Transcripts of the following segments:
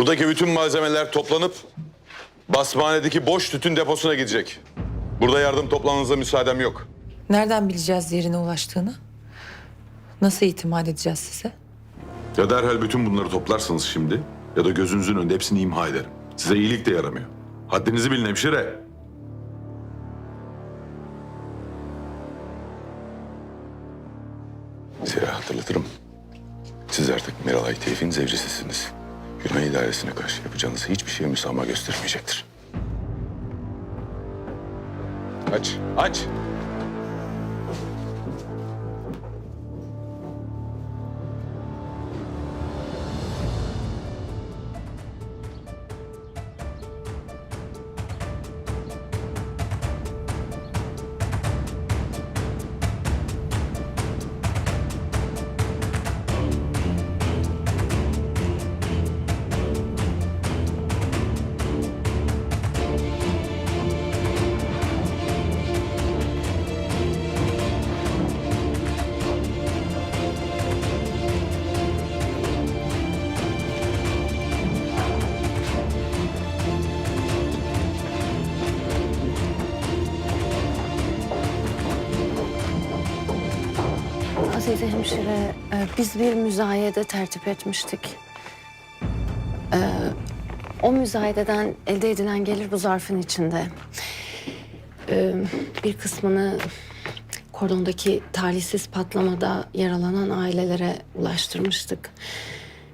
Buradaki bütün malzemeler toplanıp basmanedeki boş tütün deposuna gidecek. Burada yardım toplamanıza müsaadem yok. Nereden bileceğiz yerine ulaştığını? Nasıl itimat edeceğiz size? Ya derhal bütün bunları toplarsınız şimdi ya da gözünüzün önünde hepsini imha ederim. Size iyilik de yaramıyor. Haddinizi bilin hemşire. Size hatırlatırım. Siz artık Miralay Tevfik'in zevcisisiniz. Yunan idaresine karşı yapacağınız hiçbir şeye müsamaha göstermeyecektir. Aç, aç. Azize hemşire, e, biz bir müzayede tertip etmiştik. E, O müzayededen elde edilen gelir bu zarfın içinde. E, Bir kısmını kordondaki talihsiz patlamada yaralanan ailelere ulaştırmıştık.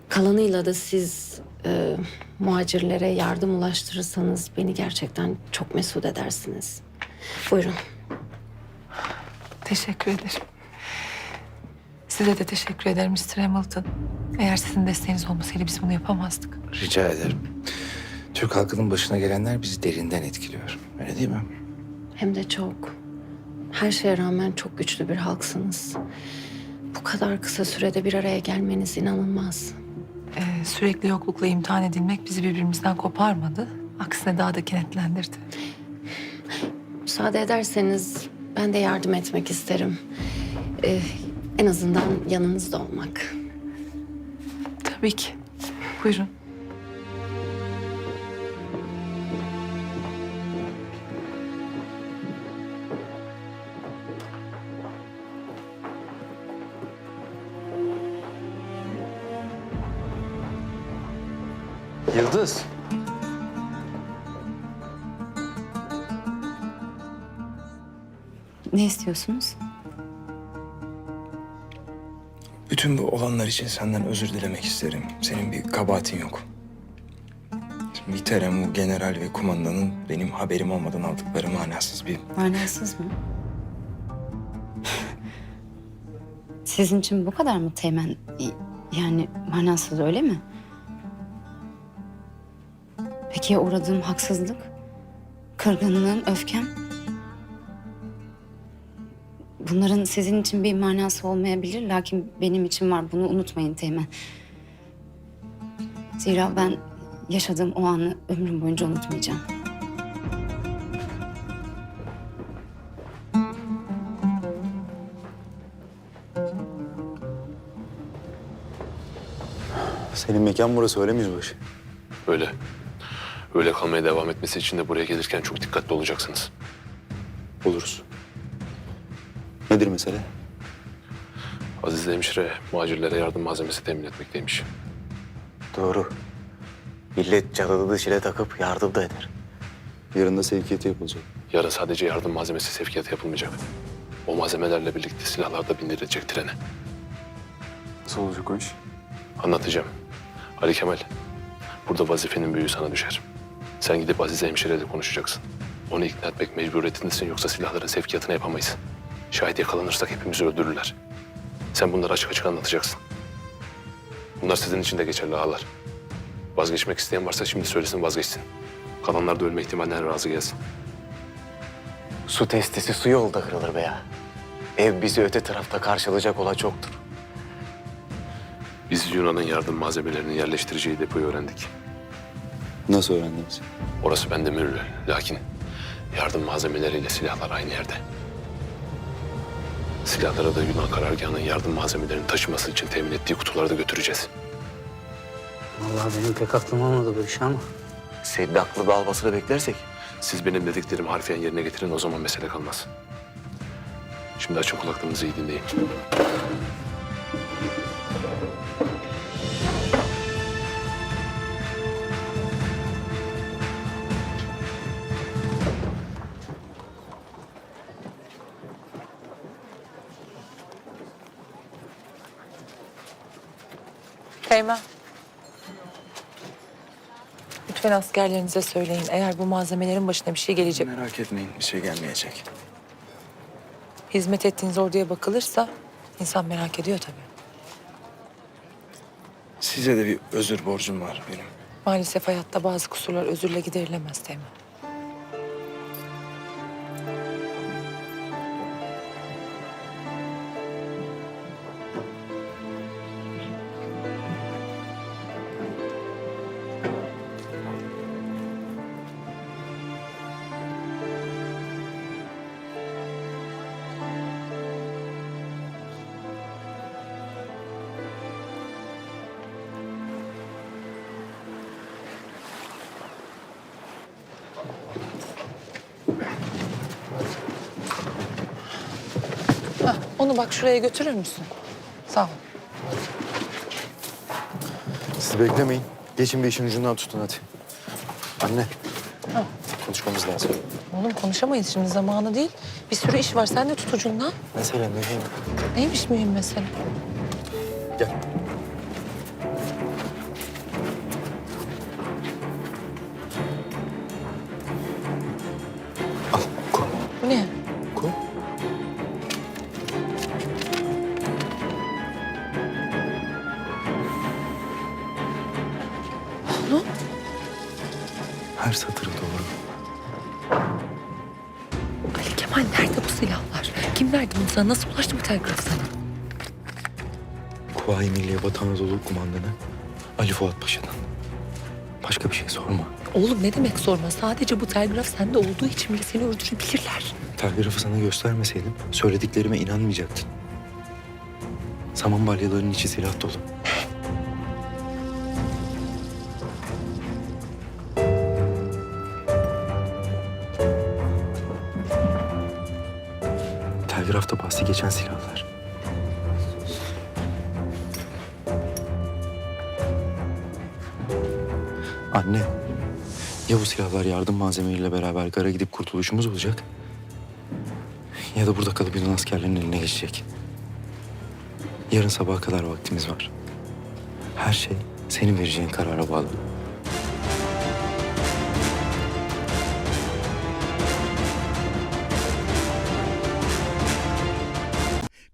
Kalanıyla da siz e, muhacirlere yardım ulaştırırsanız beni gerçekten çok mesut edersiniz. Buyurun. Teşekkür ederim. Size de teşekkür ederim Mr. Hamilton. Eğer sizin desteğiniz olmasaydı biz bunu yapamazdık. Rica ederim. Türk halkının başına gelenler bizi derinden etkiliyor. Öyle değil mi? Hem de çok. Her şeye rağmen çok güçlü bir halksınız. Bu kadar kısa sürede bir araya gelmeniz inanılmaz. Ee, sürekli yoklukla imtihan edilmek bizi birbirimizden koparmadı. Aksine daha da kenetlendirdi. Müsaade ederseniz ben de yardım etmek isterim. Ee, en azından yanınızda olmak. Tabii ki. Buyurun. Yıldız. Ne istiyorsunuz? Bütün bu olanlar için senden özür dilemek isterim. Senin bir kabahatin yok. Bu general ve kumandanın benim haberim olmadan aldıkları manasız bir... Manasız mı? Sizin için bu kadar mı teğmen? Yani manasız öyle mi? Peki ya uğradığım haksızlık? Kırgınlığım, öfkem? Bunların sizin için bir manası olmayabilir. Lakin benim için var. Bunu unutmayın Teğmen. Zira ben yaşadığım o anı ömrüm boyunca unutmayacağım. Senin mekan burası öyle mi yüzbaşı? Öyle. Öyle kalmaya devam etmesi için de buraya gelirken çok dikkatli olacaksınız. Oluruz. Nedir mesele? Aziz hemşire muhacirlere yardım malzemesi temin etmekteymiş. Doğru. Millet cadıdı dışıyla takıp yardım da eder. Yarın da sevkiyatı yapılacak. Yarın sadece yardım malzemesi sevkiyatı yapılmayacak. O malzemelerle birlikte silahlar da bindirilecek trene. Nasıl olacak o iş? Anlatacağım. Ali Kemal, burada vazifenin büyüğü sana düşer. Sen gidip Aziz hemşireyle konuşacaksın. Onu ikna etmek mecburiyetindesin yoksa silahların sevkiyatını yapamayız. Şahit yakalanırsak hepimizi öldürürler. Sen bunları açık açık anlatacaksın. Bunlar sizin için de geçerli ağalar. Vazgeçmek isteyen varsa şimdi söylesin vazgeçsin. Kalanlar da ölme ihtimalinden razı gelsin. Su testisi su yolda kırılır be ya. Ev bizi öte tarafta karşılayacak ola çoktur. Biz Yunan'ın yardım malzemelerini yerleştireceği depoyu öğrendik. Nasıl öğrendiniz? Orası bende mühürlü. Lakin yardım malzemeleriyle silahlar aynı yerde. Silahları da Yunan karargahının yardım malzemelerini taşıması için temin ettiği kutuları da götüreceğiz. Vallahi benim pek aklım olmadı bu iş ama. Senin aklı dalmasını beklersek Siz benim dediklerimi harfiyen yerine getirin o zaman mesele kalmaz. Şimdi açın kulaklarınızı iyi dinleyin. Teğmen. Lütfen askerlerinize söyleyin. Eğer bu malzemelerin başına bir şey gelecek, Merak etmeyin bir şey gelmeyecek. hizmet ettiğiniz orduya bakılırsa insan merak ediyor tabii. Size de bir özür borcum var benim. Maalesef hayatta bazı kusurlar özürle giderilemez Teğmen. Onu bak şuraya götürür müsün? Sağ ol. siz beklemeyin. Geçin bir işin ucundan tutun hadi. Anne. Konuşmamız lazım. Oğlum konuşamayız şimdi zamanı değil. Bir sürü iş var. Sen de tut ucundan. Mesele mühim. Neymiş mühim mesele? Gel. Al koy. Bu ne? Her satırı doğru. Ali Kemal nerede bu silahlar? Kim verdi bunu sana? Nasıl ulaştı bu telgraf sana? Kuvayi Milliye Batı Anadolu Kumandanı Ali Fuat Paşa'dan. Başka bir şey sorma. Oğlum ne demek sorma. Sadece bu telgraf sende olduğu için bile seni öldürebilirler. Telgrafı sana göstermeseydim söylediklerime inanmayacaktın. Saman balyalarının içi silah dolu. Telgrafta bahsi geçen silahlar. Anne, ya bu silahlar yardım malzemeleriyle beraber gara gidip kurtuluşumuz olacak ya da burada kalıp Yunan askerlerinin eline geçecek. Yarın sabaha kadar vaktimiz var. Her şey senin vereceğin karara bağlı.